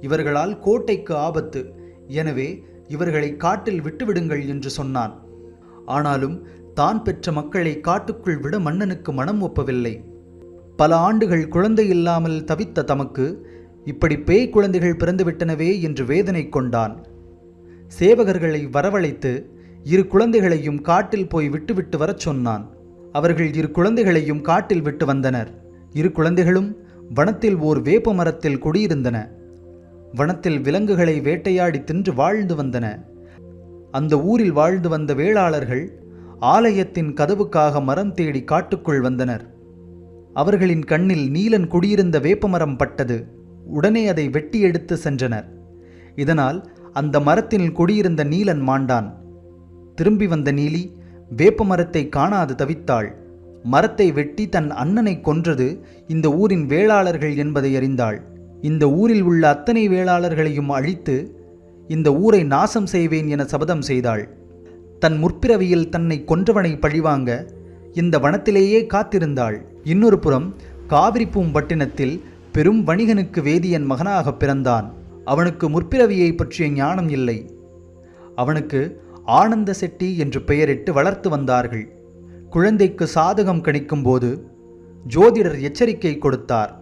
இவர்களால் கோட்டைக்கு ஆபத்து. எனவே இவர்களை காட்டில் விட்டுவிடுங்கள் என்று சொன்னான். ஆனாலும் தான் பெற்ற மக்களை காட்டுக்குள் விட மன்னனுக்கு மனம் ஒப்பவில்லை. பல ஆண்டுகள் குழந்தை இல்லாமல் தவித்த தமக்கு இப்படி பேய் குழந்தைகள் பிறந்துவிட்டனவே என்று வேதனை கொண்டான். சேவகர்களை வரவழைத்து இரு குழந்தைகளையும் காட்டில் போய் விட்டுவிட்டு வரச் சொன்னான். அவர்கள் இரு குழந்தைகளையும் காட்டில் விட்டு வந்தனர். இரு குழந்தைகளும் வனத்தில் ஓர் வேப்ப மரத்தில் குடியிருந்தன. வனத்தில் விலங்குகளை வேட்டையாடி தின்று வாழ்ந்து வந்தன. அந்த ஊரில் வாழ்ந்து வந்த வேளாளர்கள் ஆலயத்தின் கதவுக்காக மரம் தேடி காட்டுக்குள் வந்தனர். அவர்களின் கண்ணில் நீலன் குடியிருந்த வேப்பமரம் பட்டது. உடனே அதை வெட்டி எடுத்து சென்றனர். இதனால் அந்த மரத்தில் குடியிருந்த நீலன் மாண்டான். திரும்பி வந்த நீலி வேப்பமரத்தை காணாது தவித்தாள். மரத்தை வெட்டி தன் அண்ணனை கொன்றது இந்த ஊரின் வேளாளர்கள் என்பதை அறிந்தாள். இந்த ஊரில் உள்ள அத்தனை வேளாளர்களையும் அழித்து இந்த ஊரை நாசம் செய்வேன் என சபதம் செய்தாள். தன் முற்பிறவியில் தன்னை கொன்றவனை பழிவாங்க இந்த வனத்திலேயே காத்திருந்தாள். இன்னொரு புறம் காவிரிப்பூம்பட்டினத்தில் பெரும் வணிகனுக்கு வேதியன் மகனாக பிறந்தான். அவனுக்கு முற்பிறவியை பற்றிய ஞானம் இல்லை. அவனுக்கு ஆனந்த செட்டி என்று பெயரிட்டு வளர்த்து வந்தார்கள். குழந்தைக்கு சாதகம் கணிக்கும்போது ஜோதிடர் எச்சரிக்கை கொடுத்தார்.